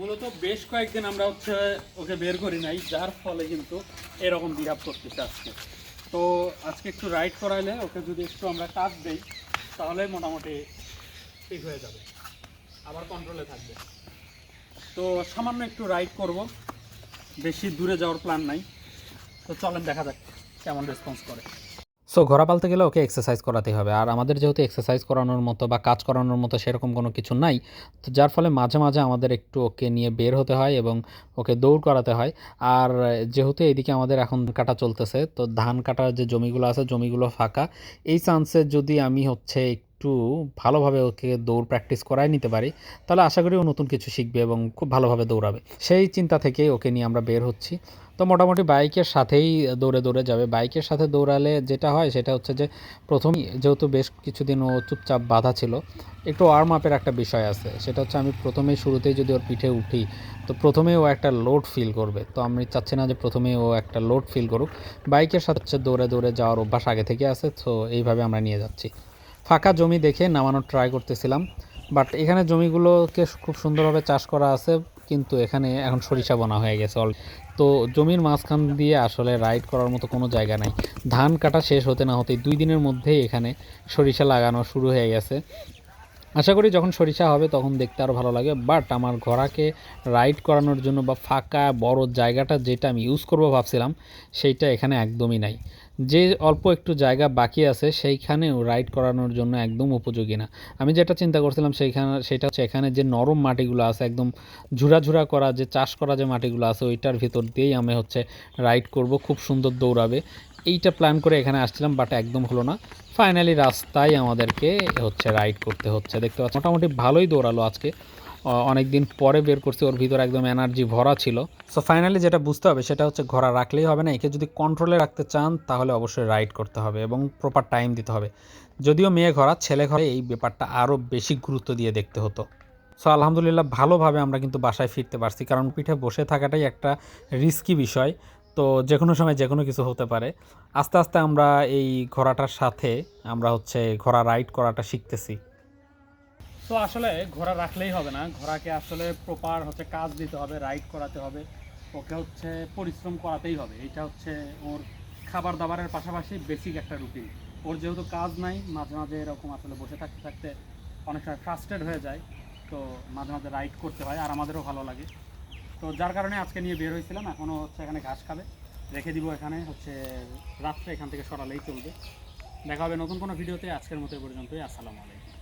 মূলত বেশ কয়েকদিন আমরা হচ্ছে ওকে বের করি নাই, যার ফলে কিন্তু এরকম বিহাব করতেছে আজকে। তো আজকে একটু রাইড করাইলে ওকে যদি একটু আমরা কাজ দেই, তাহলে মোটামুটি ঠিক হয়ে যাবে। আবার কন্ট্রোলে থাকবে। তো সামান্য একটু রাইড করব, বেশি দূরে যাওয়ার প্ল্যান নাই। তো চলেন দেখা যাক কেমন রেসপন্স করে। সো ঘোরা পালতে গেলে ওকে এক্সারসাইজ করাতে হবে। আর আমাদের যেহেতু এক্সারসাইজ করানোর মতো বা কাজ করানোর মতো সেরকম কোনো কিছু নাই, তো যার ফলে মাঝে মাঝে আমাদের একটু ওকে নিয়ে বের হতে হয় এবং ওকে দৌড় করাতে হয়। আর যেহেতু এদিকে আমাদের এখন কাটা চলতেছে, তো ধান কাটার যে জমিগুলো আছে, জমিগুলো ফাঁকা। এই চান্সে যদি আমি হচ্ছে একটু ভালোভাবে ওকে দৌড় প্র্যাকটিস করাই নিতে পারি, তাহলে আশা করি ও নতুন কিছু শিখবে এবং খুব ভালোভাবে দৌড়াবে। সেই চিন্তা থেকেই ওকে নিয়ে আমরা বের হচ্ছি। তো মোটামুটি বাইকের সাথেই দৌড়ে দৌড়ে যাবে। বাইকের সাথে দৌড়ালে যেটা হয় সেটা হচ্ছে যে, প্রথম যেহেতু বেশ কিছুদিন ও চুপচাপ বাধা ছিল, একটু ওয়ার্ম আপের একটা বিষয় আছে। সেটা হচ্ছে আমি প্রথমেই শুরুতেই যদি ওর পিঠে উঠি, তো প্রথমে ও একটা লোড ফিল করবে। তো আমি চাচ্ছি না যে প্রথমে ও একটা লোড ফিল করুক। বাইকের সাথে হচ্ছে দৌড়ে দৌড়ে যাওয়ার অভ্যাস আগে থেকে আছে, তো এইভাবে আমরা নিয়ে যাচ্ছি। ফাঁকা জমি দেখে নামানোর ট্রাই করতেছিলাম বাট এখানে জমিগুলোকে খুব সুন্দরভাবে চাষ করা আছে, কিন্তু এখানে এখন সরিষা বোনা হয়ে গেছে অল তো জমির মাঝখান দিয়ে আসলে রাইড করার মতো কোনো জায়গা নাই। ধান কাটা শেষ হতে না হতেই দুই দিনের মধ্যেই এখানে সরিষা লাগানো শুরু হয়ে গেছে। আশা করি যখন সরিষা হবে তখন দেখতে আরও ভালো লাগে বাট আমার ঘোড়াকে রাইড করানোর জন্য বা ফাঁকা বড় জায়গাটা যেটা আমি ইউজ করব ভাবছিলাম, সেইটা এখানে একদমই নাই। যে অল্প একটু জায়গা বাকি আছে, সেইখানেও রাইড করানোর জন্য একদম উপযোগী না। আমি যেটা চিন্তা করছিলাম, সেইখানে, সেটা হচ্ছে এখানে যে নরম মাটিগুলো আছে, একদম ঝুরা ঝুরা করা, যে চাষ করা যে মাটিগুলো আছে, ওইটার ভিতর দিয়েই আমি হচ্ছে রাইড করব, খুব সুন্দর দৌড়াবে। এইটা প্ল্যান করে এখানে আসছিলাম বাট একদম হলো না। ফাইনালি রাস্তায় আমাদেরকে হচ্ছে রাইড করতে হচ্ছে। দেখতে পাচ্ছি মোটামুটি ভালোই দৌড়ালো আজকে। অনেক দিন পরে বের করছি, ওর ভিতর একদম এনার্জি ভরা ছিল। সো ফাইনালি যেটা বুঝতে হবে, সেটা হচ্ছে ঘোড়া রাখলেই হবে না, একে যদি কন্ট্রোলে রাখতে চান, তাহলে অবশ্যই রাইড করতে হবে এবং প্রপার টাইম দিতে হবে। যদিও মেয়ে ঘোড়া, ছেলে ঘরে এই ব্যাপারটা আরও বেশি গুরুত্ব দিয়ে দেখতে হতো। সো আলহামদুলিল্লাহ ভালোভাবে আমরা কিন্তু বাসায় ফিরতে পারছি, কারণ পিঠে বসে থাকাটাই একটা রিস্কি বিষয়। তো যে কোনো সময় যে কোনো কিছু হতে পারে। আস্তে আস্তে আমরা এই ঘোড়াটার সাথে আমরা হচ্ছে ঘোড়া রাইড করাটা শিখতেছি। তো আসলে ঘোড়া রাখলেই হবে না। ঘোড়াকে আসলে প্রপার হচ্ছে কাজ দিতে হবে রাইড করাতে হবে, ওকে হচ্ছে পরিশ্রম করাতেই হবে। এটা হচ্ছে ওর খাবার দাবারের পাশাপাশি বেসিক একটা রুটিন ওর যেহেতু কাজ নাই, মাঝে মাঝে এরকম আসলে বসে থাকতে থাকতে অনেক সময় ফ্রাস্ট্রেট হয়ে যায়। তো মাঝে মাঝে রাইড করতে হয়, আর আমাদেরও ভালো লাগে। তো যার কারণে আজকে নিয়ে বের হয়েছিলাম, এখনও হচ্ছে এখানে ঘাস খাবে। রেখে দিব এখানে হচ্ছে রাত্রে এখান থেকে সরালেই চলবে। দেখা হবে নতুন কোনো ভিডিওতে, আজকের মতো পর্যন্তই, আসসালামু আলাইকুম।